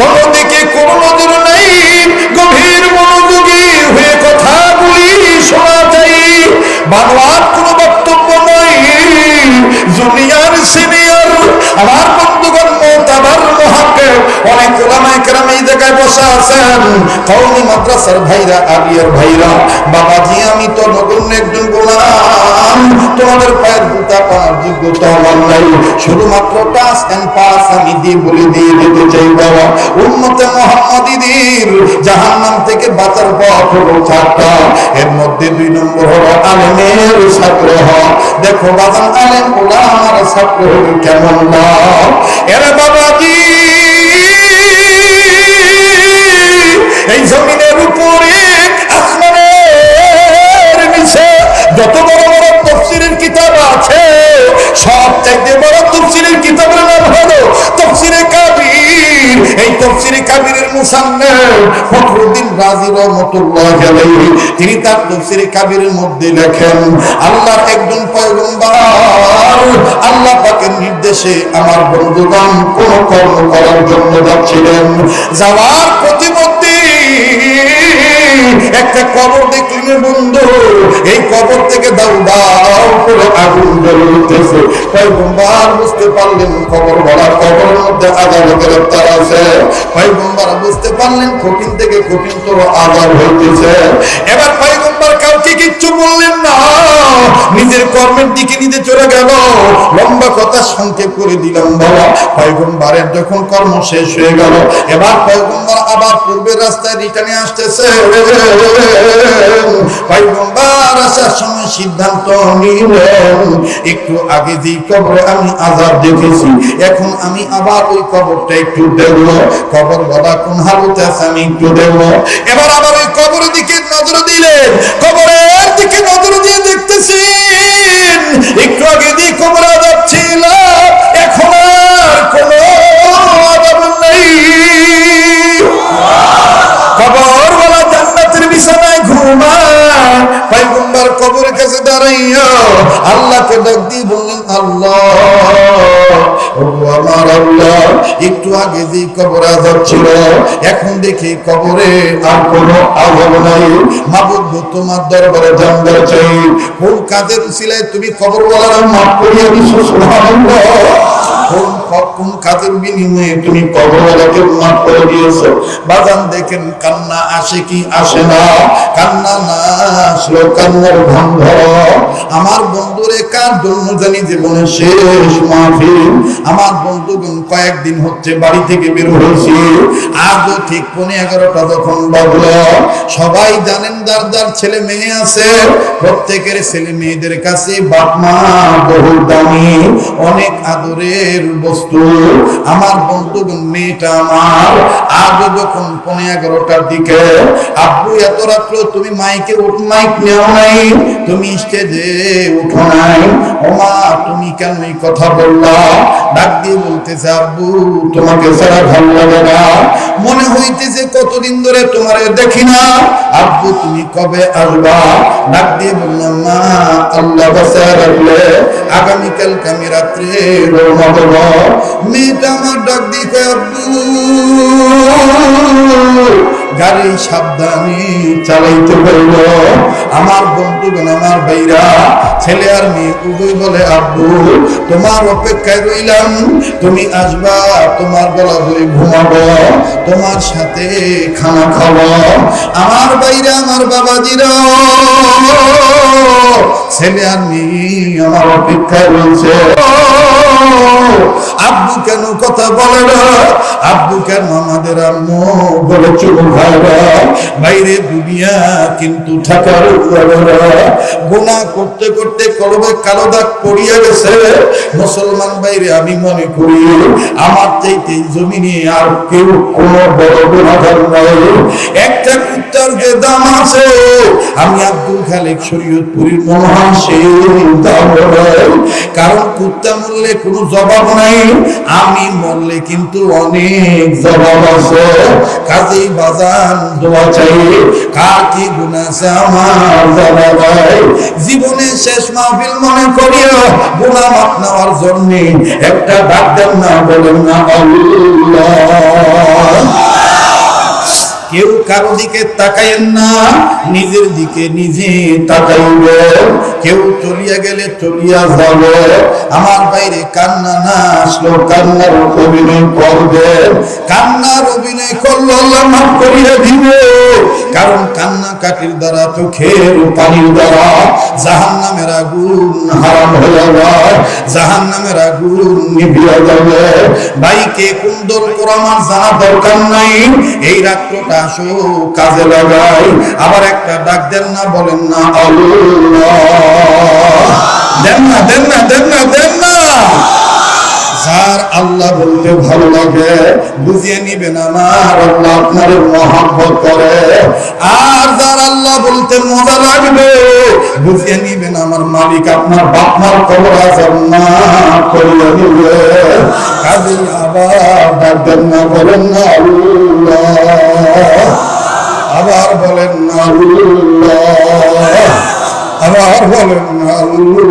কোনো দিকে কোনো নজর নাই, গভীর মনোযোগী হয়ে কথাগুলি শোনা যায়। বাংলার কোনো বক্তব্য নাই জুনিয়র সিনিয়র আমার বন্ধুগণ, মোতাবার মহাকে অনেক জায়গায় বসে আছেন। কওমি মাদ্রাসার ভাইরা আলিয়ার ভাইরা, বাবাজি, আমি তো নগণ্য একজন গোলাম। তোমাদের পায়ের জুতা পাওয়ার যোগ্যতা আমার নাই। শুধুমাত্র টাচ এন্ড পাস আমি দিয়ে বলে দিয়ে দিতে চাই বাবা। উন্মতে মোহাম্মদীদের জাহান্নাম থেকে বাঁচার পথ হলো চারটা। এর মধ্যে দুই নম্বর হলো আলেমের ছাত্র হওয়া। দেখো বাজান আলেম ওলা আমার ছাত্র হলো কেমন না এরা বাবাজি এই জমিনের উপরে আসমানের নিচে যত বড় বড় তফসিলের কিতাব আছে সব চাইতে বড় তফসিলের কিতাবের নাম হলো তফসিরে কাবির। এই তফসিরে কাবিরের মুসান্নের ফখরুদ্দিন রাজি রহমতুল্লাহ আলাইহি, তিনি তার তফসিরে কাবিরের মধ্যে লেখেন, আল্লাহর একজন পয়গম্বর, আল্লাহ পাকের নির্দেশে আমার বন্ধুগণ কোন কর্ম করার জন্য যাচ্ছিলেন। যাওয়ার প্রতিমধ্যে একটা কবর দেখলেন বন্ধু এই কবর থেকে দাও দাও করে আগুন জ্বলে উঠতেছে পয়গম্বর বুঝতে পারলেন কবর ভরা কবরের মধ্যে আজাব গ্রেফতার আছে। পয়গম্বর বুঝতে পারলেন কঠিন থেকে কঠিন তো আজাব হইতেছে। এবার কিচ্ছু বললেন না। নিজের কর্মের দিকে নিজে চলে গেল। লম্বা কথা সংক্ষেপ করে দিলাম বাবা। পয়গম্বরের যখন কর্ম শেষ হয়ে গেল, এবার পয়গম্বর আবার পূর্বের রাস্তায় রিটার্নে আসতেছে। আসার সময় সিদ্ধান্ত নিলেন, একটু আগে যেই কবরে আমি আজাদ দেখেছি, এখন আমি আবার ওই কবরটা একটু দেখব। কবর বলা কোন হালতে আছে আমি একটু দেখব। এবার আবার ওই কবরের দিকে নজর দিলেন। কবরের দিকে নজর দিয়ে দেখতেছেন। একটু আগে দিয়ে কবর আজাদ ছিল, এখন আর কোনো আজাব নেই। পয়গম্বর কবরের কাছে দাঁড়াইয়া আল্লাহকে ডাক দিয়ে বললেন, আল্লাহ। আমার আল্লাহ, একটু আগে যে কবর আজাব ছিল, এখন দেখি কবরে আর কোনো আজাব নাই। মাবুদ তোমার দরবারে জানতে চাই, কোন কাজের উসিলায় তুমি কবর বলার মাফ করিয়া দিছো, সুবহানাল্লাহ? কোন কোন কাজের বিনিময়ে তুমি মাফ করে দিয়েছ? বাজান দেখেন, কান্না আসে কি আসে না? কান্না না আসলো কান্নার আমার বন্ধুরে কার জন্য জানি জীবনে শেষ মাহফিল? আমার বন্ধুগণ কয়েকদিন হচ্ছে বাড়ি থেকে বের হয়েছি। আজও ঠিক পনে এগারোটা যখন বাজলো, সবাই জানেন যার যার ছেলে মেয়ে আছে। প্রত্যেকের ছেলে মেয়েদের কাছে বাপ মা বহু দামি, অনেক আদরের বস্তু। আমার বন্ধুগণ মেয়েটা আমার, আজও যখন পনে এগারোটার দিকে, আব্বু, এত রাত্র তুমি মাইকে মাইক নেও নাই, তুমি স্টেজে উঠো নাই। ওমা, তুমি কেন এই কথা বললা? ডাক দিয়ে বলতেছে আব্বু তোমাকে ছাড়া ভালো লাগে না। মনে হইতেছে কতদিন ধরে তোমারে দেখি না। আব্বু তুমি কবে আসবা? ডাক দিয়ে বললাম মা আল্লাহ বাসায় রাখলে আগামীকালকে আমি রাত্রে রওনা দেব। মেয়েটা আমার ডাক দিয়ে আব্বু সাবধানে চালাইতে পারব আমার বন্ধুগণ আমার ভাইরা, ছেলে আর মেয়ে, উভয় বলে, আব্বু, তোমার অপেক্ষায় রইলাম। তুমি আসবা, তোমার গলা ধরে ঘুমাবো, তোমার সাথে খানা খাব। আমার বাইরে আমার বাবাজিরা, ছেলে আর মেয়ে, আমার অপেক্ষায় রয়েছে। আব্বু কেন কথা বলে না? আব্বু কেন আমাদের আম্মু বলে চুপ ভাইরা বাইরে দুনিয়া কিন্তু থাকার গুণা করতে করতে কলবে কালো দাগ পড়িয়া গেছে। মুসলমান বাইরে আমি মনে করি, আমার চাইতে জমিনে আর কেউ কোন বড় গুণাগার নাই। একটা কুত্তার যে দাম আছে, আমি আব্দুল খালেক শরীয়তপুরীর হয় সেই দাম কারণ কুত্তা মরলে কোনো জবাব নাই। আমি মরলে কিন্তু অনেক জবাব আছে। কাজেই বাজান দোয়া চাই। কার কি গুণ আছে আমার জানা নাই। জীবনে শেষ মাহফিল মনে করিও গুণা মাপ নেওয়ার জন্য একটা ডাক দেন না, বলেন না আল্লাহ। কেউ কারও দিকে তাকাইয়েন না, নিজের দিকে নিজে তাকাইবে কেউ চলিয়া গেলে চলিয়া যাবে। আমার বাইরে কান্না না আসলো কান্নার অভিনয় করবে। কান্নার অভিনয় করল আল্লাহ মাফ করিয়া দিবে। কারণ কান্না কাটির দ্বারা, চোখের পানির দ্বারা জাহান নামের আগুন হারাম হয়ে যায়। জাহান নামের আগুন নিভিয়া যাবে। ভাইকে কুন্দর করা আমার জানা দরকার নাই। এই রাত্রটা আসো, কাজে লাগাই। আবার একটা ডাক দেন না, বলেন না, আল্লাহ। দেন না দেন না দেন না দেন না। যার আল্লাহ বলতে ভালো লাগে, বুঝিয়ে নিবেন আমার আল্লাহ আপনার মহাব্বত করে। আর যার আল্লাহ বলতে মজা লাগবে, বুঝিয়ে নিবেন আমার মালিক, আপনার বাপ মার কবর আজাব করিয়ে কাজে আবার না, বলেন না, আল্লাহ। আবার বলেন না, আল্লাহ। আবার বলেন আল্লাহ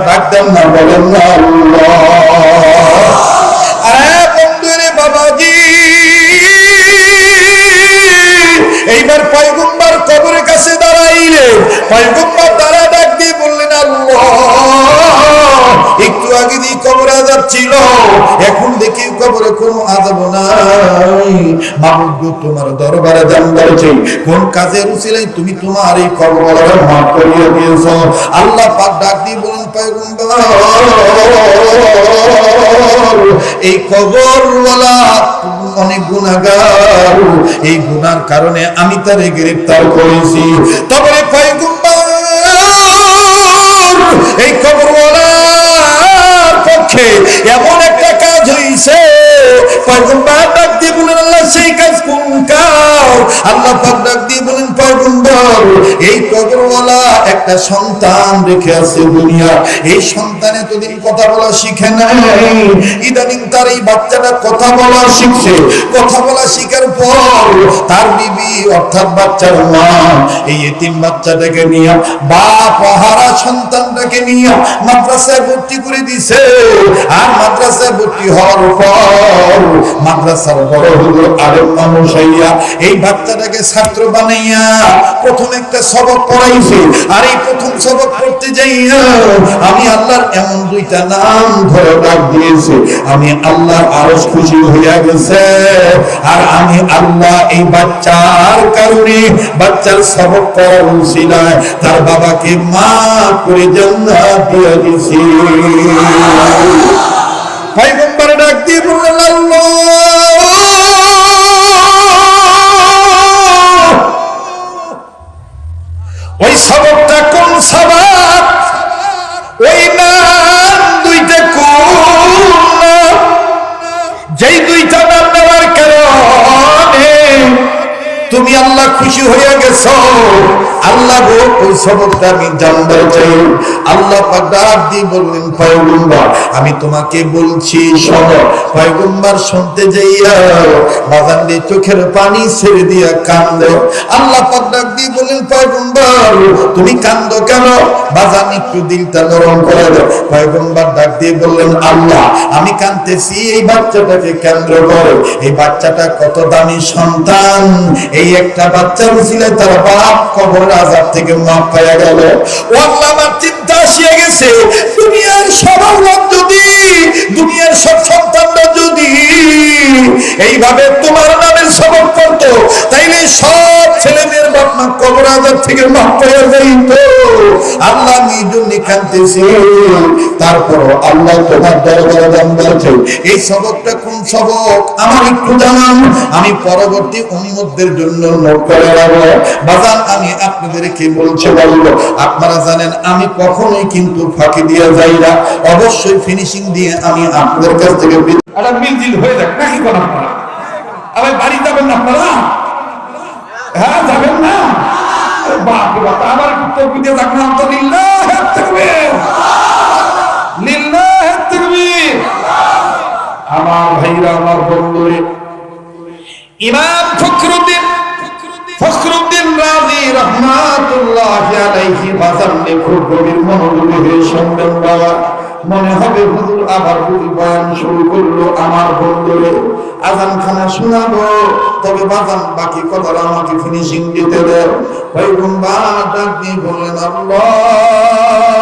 ডাক দেন না বলেন বন্ধুরে বাবাজি এইবার পয়গুম্বার কবরের কাছে দাঁড়াইলে পয়গুম্বার দাঁড়া একটু আগে দিয়ে কবর আজাব ছিল। এখন দেখি কবরে কোনো আজাব নাই। মাহবুব, তোমার দরবারে জানবার চাই কোন কাজের উচিলাই তুমি তোমার এই কবর মাফ করিয়ে দিয়েছ? আল্লাহ পাক ডাক দিয়ে বলেন, পয়গম্বর, এই কবরওয়ালা অনেক গুণাগার এই গুনার কারণে আমি তারে গ্রেফতার করেছি। তবে পয়গম্বর আল্লাহ পাক ডাক দিয়ে এই কবরওয়ালা একটা সন্তান রেখে আছে দুনিয়া। এই সন্তান এতদিন কথা বলা শিখে নাই। ইদানিং তার এই বাচ্চাটা কথা বলা শিখছে। কথা বলা শিখার পর তার বিবি, অর্থাৎ বাচ্চার মা, এই এতিম বাচ্চাটাকে নিয়ে সন্তানটাকে নিয়ে মাদ্রাসায় ভর্তি করে দিছে। আর মাদ্রাসায় ভর্তি হওয়ার পর মাদ্রাসার বড় হলো আরেক মানুষ এই বাচ্চাটাকে ছাত্র বানাইয়া প্রথম একটা সবক পড়াইছে আর এই প্রথম সবক পড়তে যাইয়া আমি আল্লাহর এমন দুইটা নাম ধরে ডাক দিয়েছি। আমি আল্লাহর আরশ খুশি হইয়া গেছে আর আমি আল্লাহ এই বাচ্চার কারণে বাচ্চার সবক পড়ার উসিলায় তার বাবাকে মা করে জান্নাত দিয়ে দিছি পয়গম্বর ডাক দিয়ে বললেন আল্লাহ! ওই সবকটা কোন সবাব ওই নাম তুমি আল্লাহ খুশি হয়ে গেছো। আল্লাহ ওই আমি জানতে চাই। আল্লাহ পাক বললেন, পয়গম্বর, আমি তোমাকে বলছি, শোনো, পয়গম্বর শুনতে যাইয়া বাজান দিয়ে চোখের পানি ছেড়ে দিয়া কান্দে। আল্লাহ পাক দিয়ে বললেন, পয়গম্বর, তুমি কান্দো কেন? বাজান একটু দিলটা নরম করে দাও। পয়গম্বর ডাক দিয়ে বললেন, আল্লাহ, আমি কান্দতেছি এই বাচ্চাটাকে কেন্দ্র করে। এই বাচ্চাটা কত দামি সন্তান। এই একটা বাচ্চার উচিলায় তার বাপ কবর আজাব থেকে মাপ পাইয়া গেল। আমার চিন্তা আসিয়া গেছে, দুনিয়ার সবার যদি, দুনিয়ার সব সন্তানরা যদি এইভাবে তোমার নামের সবক করতো, তাইলে সব ছেলে মেয়ের বাপ মা কবর আজাব থেকে মাপ পাইয়া যাইত। আল্লাহ আমি এই তারপর আল্লাহ তোমার দরবারে চাই এই সবকটা সবক, আমার একটু জানান আমি পরবর্তী উন্মতদের জন্য নোট করে রাখব বাজান, আমি আপনাদেরকে বলছে, বলব, আপনারা জানেন, আমি কখনোই কিন্তু ফাঁকি দিয়ে যাই না। অবশ্যই ফিনিশিং দিয়ে আমি আপনাদের কাছ থেকে হয়ে যাক, নাকি কোন বাড়িতে যাবেন না আপনারা? হ্যাঁ যাবেন না? বাপ বাপ, আবার উত্তর দিয়ে থাকবেন তো লিল্লাহ তাকবীর লিল্লাহ তাকবীর আমার বন্ধুরে। ইমাম ফখরুদ্দিন ফখরুদ্দিন রাজি রহমাতুল্লাহ আলাইহি বাজারনে খুব গভীর মনোযোগী হয়ে শুনবেন বাবা। মনে হবে হুজুর আবার যদি বয়ান শুরু করল আমার বন্ধুরে। আজান খানা শোনাবো, তবে বাজান বাকি কথাটা আমাকে ফিনিশিং দিতে দেয় পয়গম্বর ডাক দিয়ে বললেন, আল্লাহ।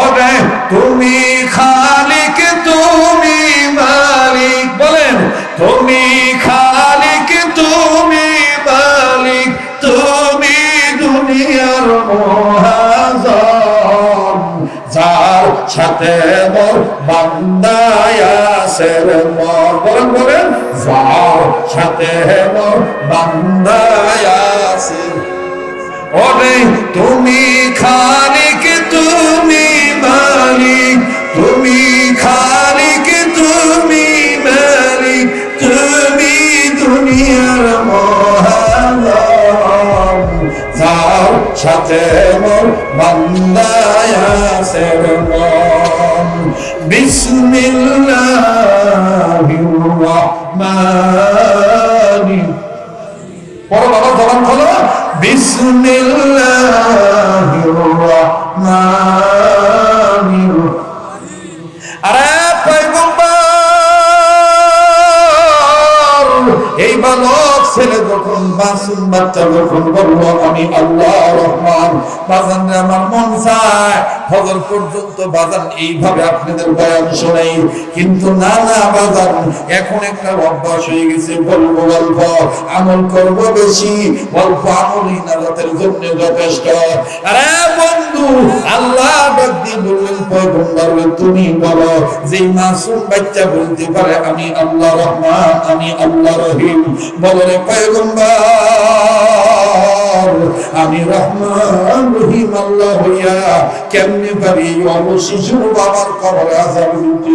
ওরে, তুমি খালিক, তুমি মালিক, বলেন, তুমি খালিক, তুমি মালিক, তুমি দুনিয়ার মহাজন, যার সাথে মোর বান্দায় আসের মর। বলেন বলেন, যার সাথে মোর বান্দায় ওরে তুমি খালিক, তুমি মালিক। তুমি খালিক, তুমি মালিক। তুমি দুনিয়ার মহান। যার সাথে মোর বান্দায় আসের মন। বিসমিল্লাহির রহমানির পড়ো বাবা জবান খোলো। আরে এই বালক ছেলে যখন মাসুম বাচ্চা যখন বলল আমি আল্লাহ রহমান বাজান আমার মন চায় ফজর পর্যন্ত বাজান এইভাবে আপনাদের বয়ান শোনাই। কিন্তু না না, বাজান, এখন একটা অভ্যাস হয়ে গেছে, বলব গল্প আমল করব বেশি গল্প আমলই নাজাতের জন্য যথেষ্ট। আরে বন্ধু আল্লাহ ডাক দিয়ে পয়গম্বর, তুমি বলো যে মাসুম বাচ্চা বলতে পারে, আমি আল্লাহ রহমান, আমি আল্লাহ রহিম। বলো পয়গম্বর, আমি রহমান, রহিম, আল্লাহ হইয়া কেমনে পারি অবশিশুর বাবার কবর আজাব দিতে?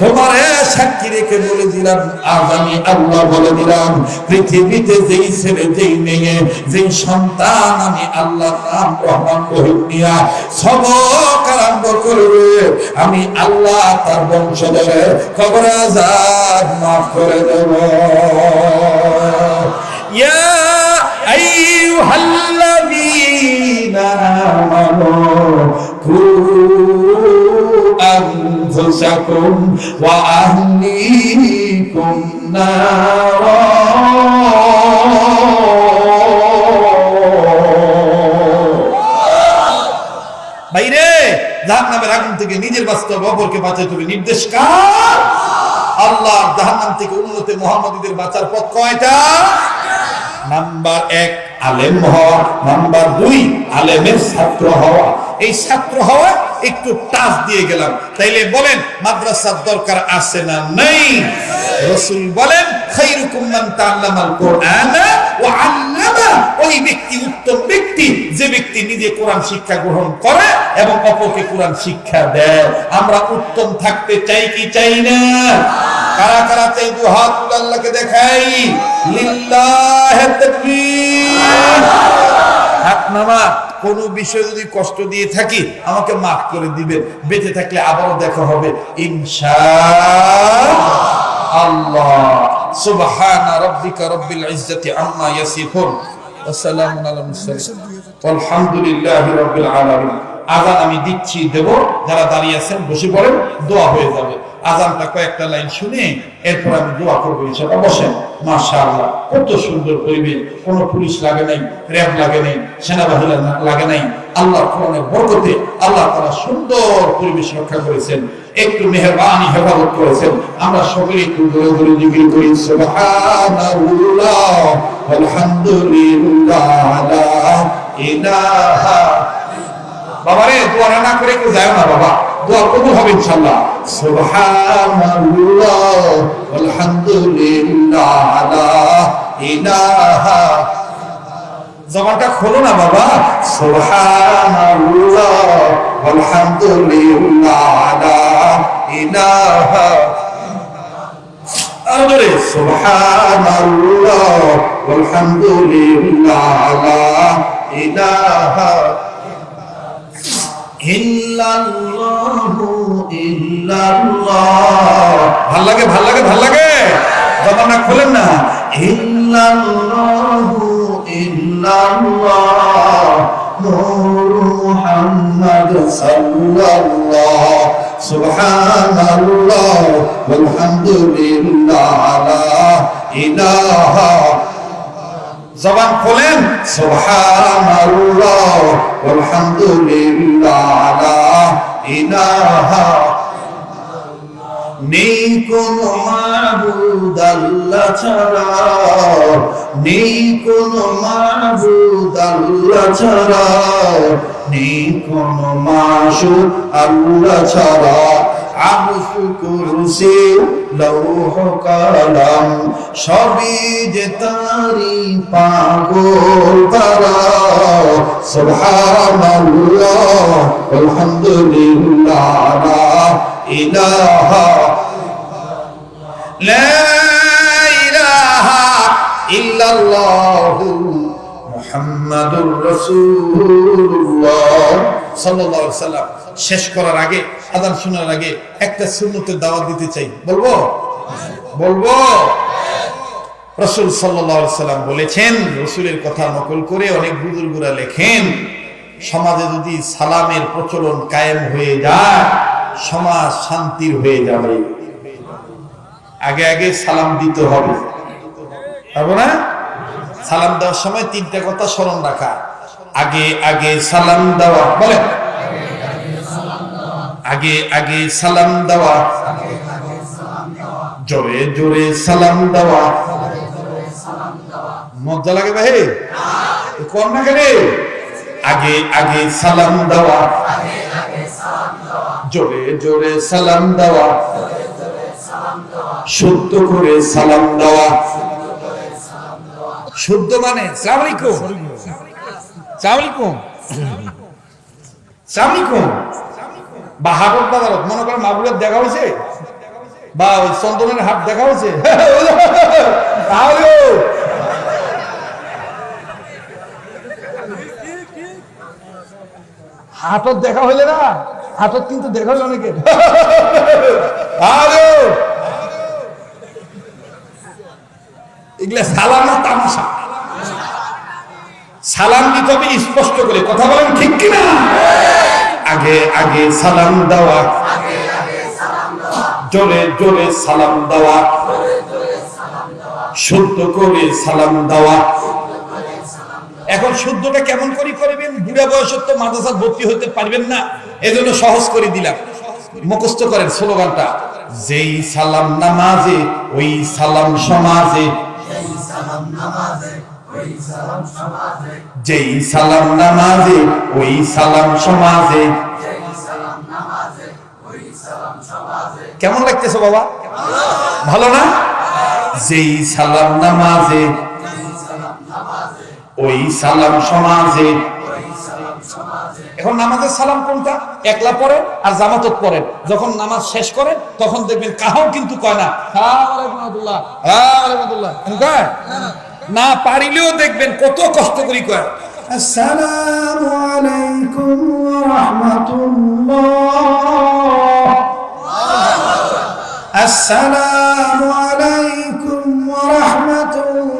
তোমার সাক্ষী রেখে বলে দিলাম, আজ আমি আল্লাহ বলে দিলাম, পৃথিবীতে যেই ছেলে, যেই মেয়ে, যেই সন্তান আমি আল্লাহ নাম রহমান রহিম নিয়া আরম্ভ করবে, আমি আল্লাহ তার বংশধরে কবর আজাব মাফ করে দেব। يا أنفسكم وأهليكم نارا বাইরে জাহান্নামের আগুন থেকে নিজের বাস্তব অপরকে বাঁচাইতে হবে নির্দেশ কার আল্লাহ জাহান্নাম থেকে উন্নতি মোহাম্মদীদের বাঁচার পথ কয়টা নাম্বার এক আলেম হওয়া নাম্বার দুই আলেমের ছাত্র হওয়া এই ছাত্র হওয়া একটু টাচ দিয়ে গেলাম। তাইলে বলেন, মাদ্রাসার দরকার আছে না নেই? রসুল বলেন ওই ব্যক্তি উত্তম ব্যক্তি, যে ব্যক্তি নিজে শিক্ষা গ্রহণ এবং কোরআন শিক্ষা দেয়। আমরা উত্তম থাকতে চাই কি চাই না? কারা কারা হাত দেখাই। কোনো যদি কষ্ট দিয়ে থাকি, আমাকে মাফ করে বেঁচে থাকলে আবারও দেখা হবে। আল্লাহ। রাব্বিকা রব্বিল ইজ্জাতি আম্মা ইয়াসিফুন। আসসালামু আলহামদুলিল্লাহি রাব্বিল আলামিন। আমি দিচ্ছি, দেব। যারা দাঁড়িয়ে আছেন, বসে পড়েন, দোয়া হয়ে যাবে। আজানটা কয়েকটা লাইন শুনে এরপর আমি দোয়া করব ইনশাআল্লাহ। বসেন মাশাআল্লাহ, কত সুন্দর পরিবেশ। কোনো পুলিশ লাগে নাই, র্যাব লাগে নাই, সেনাবাহিনী লাগে নাই। আল্লাহ কোরআনের বরকতে আল্লাহ তাআলা সুন্দর পরিবেশ রক্ষা করেছেন। একটু মেহরবানি, হেফাজত করেছেন। আমরা সকলে একটু ধরে ধরে জিকির করি। সুবহানাল্লাহ, আলহামদুলিল্লাহ, ইলাহা। বাবারে, দোয়া না করে কেউ যায় না বাবা। দোয়া কবুল হবে ইনশাআল্লাহ। সুবহানাল্লাহ, আলহামদুলিল্লাহ লা ইলাহা। জবানটা খোলো না বাবা। সুবহানাল্লাহ, আলহামদুলিল্লাহ লা ইলাহা। আরে সুবহানাল্লাহ, আলহামদুলিল্লাহ লা ইলাহা। ইল্লাল্লাহু ইল্লাল্লাহ ভালো লাগে ভালো লাগে ভালো লাগে? জবানটা খোলেন না। ইল্লাল্লাহু ইল্লাল্লাহ, মুহাম্মদ সাল্লাল্লাহ। সুবহানাল্লাহ, ওয়ালহামদুলিল্লাহ লা ইলাহা জবান খোলেন, সুবহানাল্লাহ নেই কোন আল্লাহ ছাড়া, নেই কোন আল্লাহ ছাড়া, নেই কোন মাসুদ আল্লাহ ছাড়া। আরশ কুরসি লৌহ কালাম, সবই যে তারি পাগল তারা। সুবহানাল্লাহ, আলহামদুলিল্লাহ, লা ইলাহা লা ইলাহা ইল্লাল্লাহু সাল্লাম শেষ করার আগে আজান শোনার আগে একটা সুন্নতের দাওয়াত দিতে চাই। বলব? বলব? রসুল সাল্লাম বলেছেন, রসুলের কথা নকল করে অনেক বুজুর্গরা লেখেন, সমাজে যদি সালামের প্রচলন কায়েম হয়ে যায়, সমাজ শান্তির হয়ে যাবে। আগে আগে সালাম দিতে হবে। না? সালাম দেওয়ার সময় তিনটা কথা স্মরণ রাখা। আগে আগে সালাম দেওয়া, বলেন। আগে আগে সালাম দেওয়া। জোরে জোরে সালাম দেওয়া। মজা লাগে ভাই। না কেন? আগে আগে সালাম দেওয়া। জোরে জোরে সালাম দেওয়া। শুদ্ধ করে সালাম দেওয়া। শুদ্ধ মানে সালাম বা হাটর বাজারত, মনে করেন মাগুরের দেখা হয়েছে? বা ওই চন্দনের হাট দেখা হয়েছে? হাটত দেখা হইলে না? হাটত কিন্তু দেখা হইল অনেকে। এগুলা সালাম না তামাশা। সালাম দিতে হবে, স্পষ্ট করে কথা বলেন ঠিক কিনা? আগে আগে সালাম দেওয়া। জোরে জোরে সালাম দেওয়া। শুদ্ধ করে সালাম দেওয়া। এখন শুদ্ধটা কেমন করে করবেন? বুড়া বয়সের তো মাদ্রাসা ভর্তি হতে পারবেন না। এজন্য সহজ করে দিলাম। মুখস্থ করেন স্লোগানটা। যেই সালাম নামাজে, ওই সালাম সমাজে। যেই সালাম নামাজে ওই সালাম সমাজে। কেমন লাগতেছে বাবা? ভালো না? যেই সালাম নামাজে ওই সালাম সমাজে। এখন নামাজের সালাম কোনটা? একলা পড়েন আর জামাতত পড়েন। যখন নামাজ শেষ করেন তখন দেখবেন কাহাও কিন্তু কয় না। হ্যাঁ, আসসালাম। না পারিলেও দেখবেন কত কষ্ট করি কয়। আসসালামু আলাইকুম ওয়া রাহমাতুল্লাহ। আসসালামু আলাইকুম ওয়া রাহমাতুল্লাহ।